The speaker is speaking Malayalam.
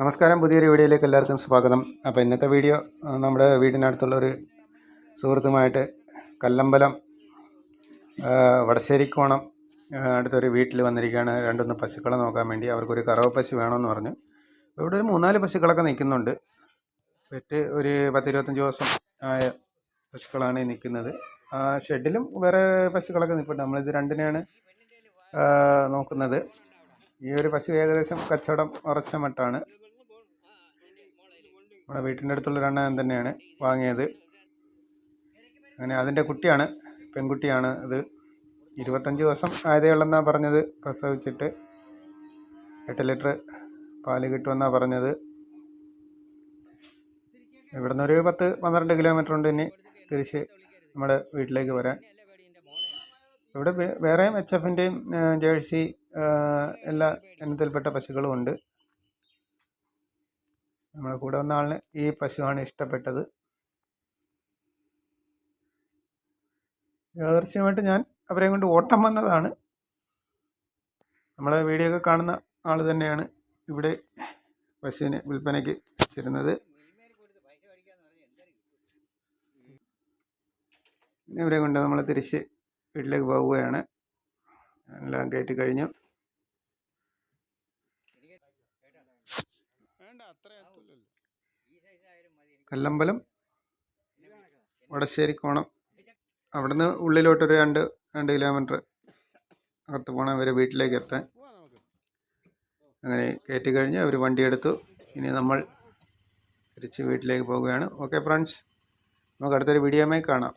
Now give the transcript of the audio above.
നമസ്കാരം. പുതിയൊരു വീഡിയോയിലേക്ക് എല്ലാവർക്കും സ്വാഗതം. അപ്പോൾ ഇന്നത്തെ വീഡിയോ നമ്മുടെ വീടിനടുത്തുള്ള ഒരു സുഹൃത്തുമായിട്ട് കല്ലമ്പലം വടശ്ശേരിക്കോണം അടുത്തൊരു വീട്ടിൽ വന്നിരിക്കുകയാണ്. രണ്ടൊന്ന് പശുക്കളെ നോക്കാൻ വേണ്ടി. അവർക്കൊരു കറവ പശു വേണമെന്ന് പറഞ്ഞു. ഇവിടെ ഒരു മൂന്നാൽ പശുക്കളൊക്കെ നിൽക്കുന്നുണ്ട്. പെറ്റ് ഒരു പത്തിരുപത്തഞ്ച് ദിവസം ആയ പശുക്കളാണ് നിൽക്കുന്നത്. ഷെഡിലും വേറെ പശുക്കളൊക്കെ നിൽപ്പുണ്ട്. നമ്മളിത് രണ്ടിനെയാണ് നോക്കുന്നത്. ഈ ഒരു പശു ഏകദേശം കച്ചവടം ഉറച്ച മട്ടാണ്. നമ്മുടെ വീട്ടിന്റെ അടുത്തുള്ള ഒരെണ്ണം തന്നെയാണ് വാങ്ങിയത്. അങ്ങനെ അതിന്റെ കുട്ടിയാണ് പെൺകുട്ടിയാണ് അത് ഇരുപത്തഞ്ച് ദിവസം ആയതേ ഉള്ളെന്നാണ് പറഞ്ഞത്. പ്രസവിച്ചിട്ട് എട്ട് ലിറ്റർ പാൽ കിട്ടുമെന്നാണ് പറഞ്ഞത്. ഇവിടുന്ന് ഒരു പത്ത് പന്ത്രണ്ട് കിലോമീറ്റർ ഉണ്ട് ഇനി തിരിച്ച് നമ്മുടെ വീട്ടിലേക്ക് വരാൻ. ഇവിടെ വേറെയും എച്ച് എഫിന്റെയും ജേഴ്സി എല്ലാ ഇനത്തിൽപ്പെട്ട പശുക്കളും ഉണ്ട്. നമ്മുടെ കൂടെ വന്ന ആളിന് ഈ പശുവാണ് ഇഷ്ടപ്പെട്ടത്. യാദർശ്യമായിട്ട് ഞാൻ അവരെയും കൊണ്ട് ഓട്ടം വന്നതാണ്. നമ്മളെ വീഡിയോ ഒക്കെ കാണുന്ന ആൾ തന്നെയാണ് ഇവിടെ പശുവിനെ വിൽപ്പനയ്ക്ക് വെച്ചിരുന്നത് ഇവരെ കൊണ്ട് നമ്മൾ തിരിച്ച് വീട്ടിലേക്ക് പോവുകയാണ്. എല്ലാം കയറ്റി കഴിഞ്ഞു. കല്ലമ്പലം വടശ്ശേരിക്കോണം അവിടുന്ന് ഉള്ളിലോട്ടൊരു രണ്ട് രണ്ട് കിലോമീറ്റർ അകത്ത് പോകണം അവരെ വീട്ടിലേക്ക് എത്താൻ. അങ്ങനെ കയറ്റി കഴിഞ്ഞ് അവർ വണ്ടി എടുത്തു. ഇനി നമ്മൾ തിരിച്ച് വീട്ടിലേക്ക് പോവുകയാണ്. ഓക്കെ ഫ്രണ്ട്സ് നമുക്ക് അടുത്തൊരു വീഡിയോമായി കാണാം.